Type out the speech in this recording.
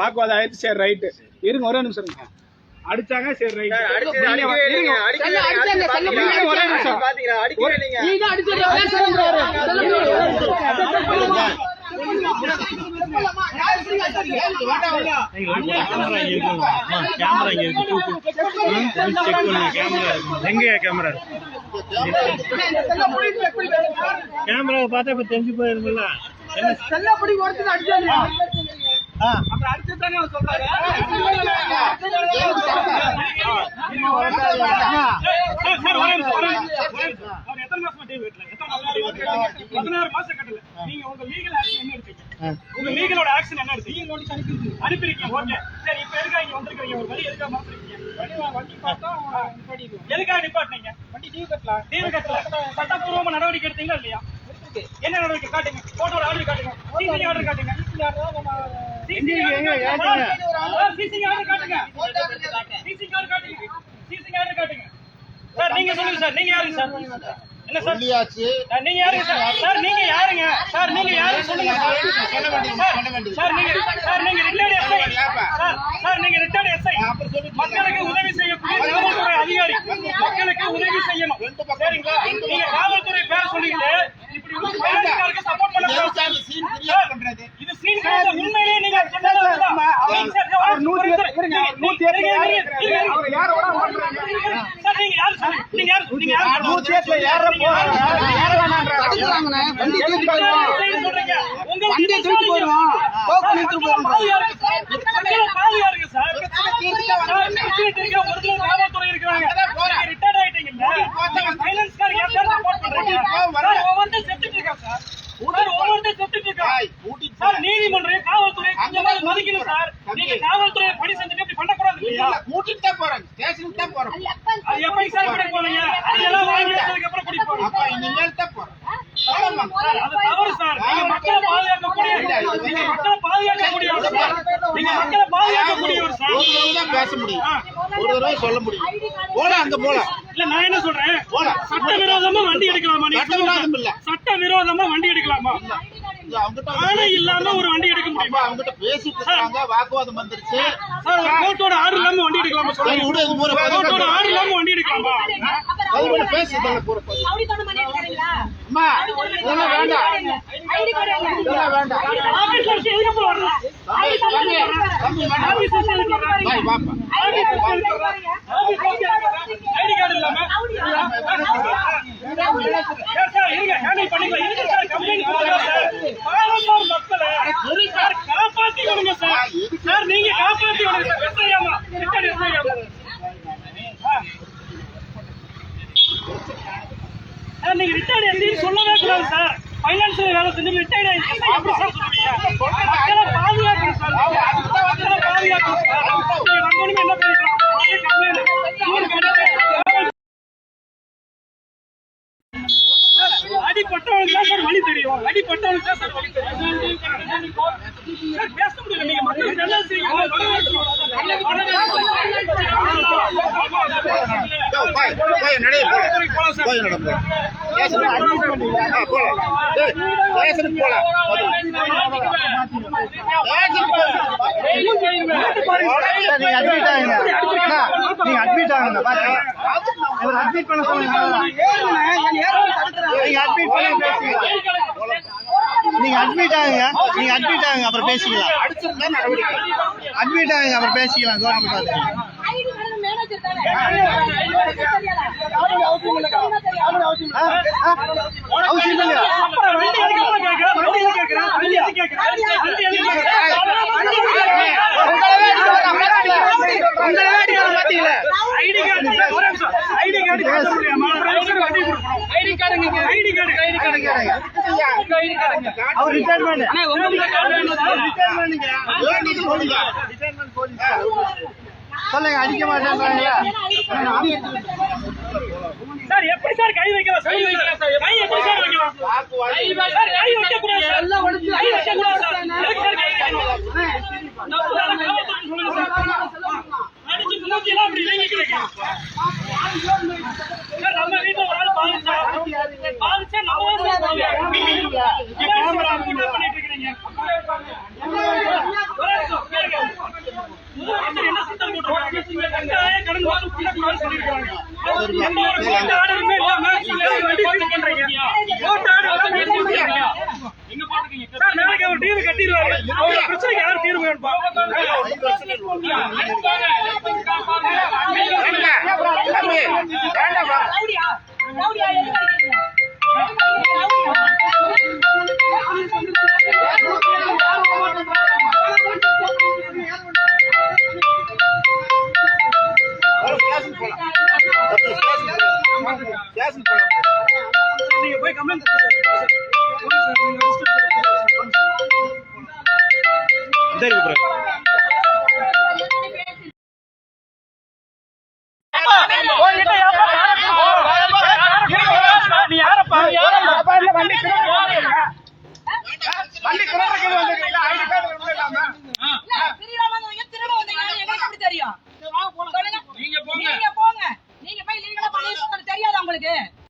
வாக்குவாதம் ஆயிடுச்சு சரி ரைட்டு இருங்க ஒரே நிமிஷம் இருங்க. அடிச்சாங்க சரி எங்க கேமரா கேமரா பார்த்தா இப்ப தெரிஞ்சு போயிருக்குல்ல அப்புறம் அடிச்சு தானே. அவர் எத்தனை மாசமா டீ வெட்டல? எத்தனை மாசமா? பதினாறு மாசம் கட்டல. நீங்க உங்க action என்ன எடுத்தீங்க? உங்க ஓட action என்ன எடுத்தீங்க? அனுப்பியிருக்கீங்க, okay. சரி, இப்ப எதுக்காக இங்க வந்திருக்கீங்க? ஒரு வழி எதுக்காக மாத்திருக்கீங்க? எதுக்காக நிப்பாட்டுனீங்க? Due கட்டல. சட்டப்பூர்வமா நடவடிக்கை எடுத்தீங்களா இல்லையா? என்ன நடவடிக்கை காட்டுங்க போட்டோட ஆர்டர் காட்டுங்க ஆர்டர் காட்டுங்க சார் நீங்க சொல்லுங்க சார். நீங்க யாருங்க சார்? என்ன சார்? நீங்க யாருங்க சார்? சார் நீங்க யாருங்க? சார் நீங்க யாரு? சொல்லுங்க சார். சார் நீங்க சார் நீங்க ரிட்டையர்ட் எஸ்ஐ சார் சார் நீங்க ரிட்டையர்ட் எஸ்ஐ மக்களுக்கு உதவி செய்யக்கூடிய காவல்துறை அதிகாரி. மக்களுக்கு உதவி செய்யணும். சரிங்களா? நீங்க காவல்துறை பேர் சொல்லிட்டு இப்படி சப்போர்ட் பண்ண உண்மையிலேயே நீங்க நூத்தி எட்டுல யாரு இருங்க, இருங்க, இருங்க. அவர் யாரோட ஓட்டுறாங்க? சார், கொஞ்சமாவது மதிக்கணும் சார். நீங்க காவல்துறை பணி செஞ்சுட்டு இப்படி பண்ணக்கூடாது இல்லையா? கூட்டிட்டு தான் போறேன். ஸ்டேஷனுக்கு தான் போறோம். அது எப்படி சார் போவீங்க அது எல்லாம் வாங்கி வச்சதுக்கு அப்புறம் கூட்டிட்டு போவீங்க அப்ப இனிமேல் தான் போறோம். சார், அது தவறு சார். நீங்க மக்களை பாதுகாக்கக்கூடிய நீங்க மக்களை பாதுகாக்கக்கூடியவர் சார். நீங்க மக்களை பாதுகாக்கக்கூடியவர் சார். ஒரு தடவை தான் பேச முடியும். ஒரு தடவை சொல்ல முடியும். போலாம் அங்க போலாம். இல்ல நான் என்ன சொல்றேன். சட்டவிரோதமா வண்டி எடுக்கலாமா சட்டவிரோதம் இல்ல. சட்டவிரோதமா வண்டி எடுக்கலாமா? ஆணை இல்லாம ஒரு வண்டி எடுக்க முடியுமா அவங்ககிட்ட பேசிட்டு இருக்காங்க வாக்குவாதம் வந்துருச்சு சார் ஒரு கோர்ட்டோட ஆர்டர் இல்லாம வண்டி எடுக்கலாமா சொல்லுங்க விடு இது போற கோர்ட்டோட ஆர்டர் இல்லாம வண்டி எடுக்கலாமா பதில் பேசு இதெல்லாம் போற. அம்மா இதெல்லாம் வேண்டாம் இதெல்லாம் வேண்டாம் ஆபீஸ் வச்சு எதுக்கு அப்ப வரலாம் தம்பி வேண்டாம் ஆபீஸ் வச்சு எதுக்கு வர்றாங்க? பாய் வாப்பா ஐடி கார்டு இல்லாம சார், சார், இருங்க, handle பண்ணிக்கலாம். இருங்க சார், complaint கொடுக்கலாம் சார். பாவம் சார் மக்களை. சார், காப்பாத்தி விடுங்க சார். சார், நீங்க காப்பாத்தி விடுங்க சார். எஸ்ஐயாமா, ரிட்டன் எஸ்ஐயாமா. நீங்க ரிட்டையர்ட் எஸ்ஐன்னு சொல்லவே கூடாது சார். ஃபைனான்ஸ்ல வேலை செஞ்சு ரிட்டையர்ட் எஸ்ஐ எப்படி சார் சொல்லுவீங்க? மக்களை பாதுகாக்கணும் சார். மக்களை பாதுகாக்கணும் சார். என்ன அடிப்பட்டவனுக்கு தான் சார் வழி தெரியும். அடிப்பட்டவனுக்கு தான் சார் வழி தெரியும். பேச முடியல நீங்க மக்களுக்கு நல்லது நீங்க அட்மிட் ஆகுங்க பாருங்க அட்மிட் பண்ண சொல்லுங்க நீங்க அட்மிட் பண்ணி பேசிக்கலாம் நீங்க அட்மிட் ஆகுங்க நீங்க அட்மிட் ஆகுங்க அப்புறம் பேசிக்கலாம் அட்மிட் ஆகுங்க அப்புறம் பேசிக்கலாம் கவர்மெண்ட் பார்த்து அவசியம் இல்லையா அப்புறம் வண்டி எதுக்கு கேட்கிறேன் வண்டி எதுக்கு கேட்கிறேன் வண்டி எதுக்கு கேட்கிறேன் வண்டி எதுக்கு கேட்கிறேன் ஐடி கார்டு சார் ஒரு நிமிஷம் ஐடி கார்டு காட்ட முடியாமா அப்புறம் வண்டி கொடுக்கணும் ID card ID card ID card உங்க ஐடி கார்டு அவர் ரிட்டையர்மெண்ட் உங்க கார்டு வேணும் சார் ரிட்டையர்மெண்ட் வேண்டியது சொல்லுங்க ரிட்டையர்மெண்ட் போலீஸ் சொல்லுங்க அடிக்க மாட்டேன்றாங்களா சார் எப்படி சார் கை வைக்கலாம் கை வைக்கலாம் சார் கை எப்படி சார் வைக்கலாம் சார் கை வைக்க கூடாது சார் எல்லாம் ஒடிச்சு கை வைக்க கூடாது சார் எதுக்கு சார் கை வைக்கணும் தப்பு தானே, காவல்துறைன்னு சொல்லுங்க சார் அடிச்சு மூஞ்சி எல்லாம் அப்படி இறங்கிக்கிறீங்க சார் நம்ம வீட்டுல ஒரு ஆள் பாதிச்சா பாதிச்சா நம்ம தான் சார் பாதிக்கும். இவன் சார் கூட்டம் பண்ணிட்டு இருக்கிறீங்க ஒரே நிமிஷம், கேளுங்க. ரெண்டு மாசம் முன்னாடி சொல்லிருக்காங்க. எந்த ஒரு இல்லாம நீங்க வண்டி பண்றீங்க. சார், நாளைக்கு அவர் deal கட்டிடுவாரு. அவங்க பிரச்சனைக்கு யாரும் தீர்வு வேணும்பா? நீங்க போய் complaint சரி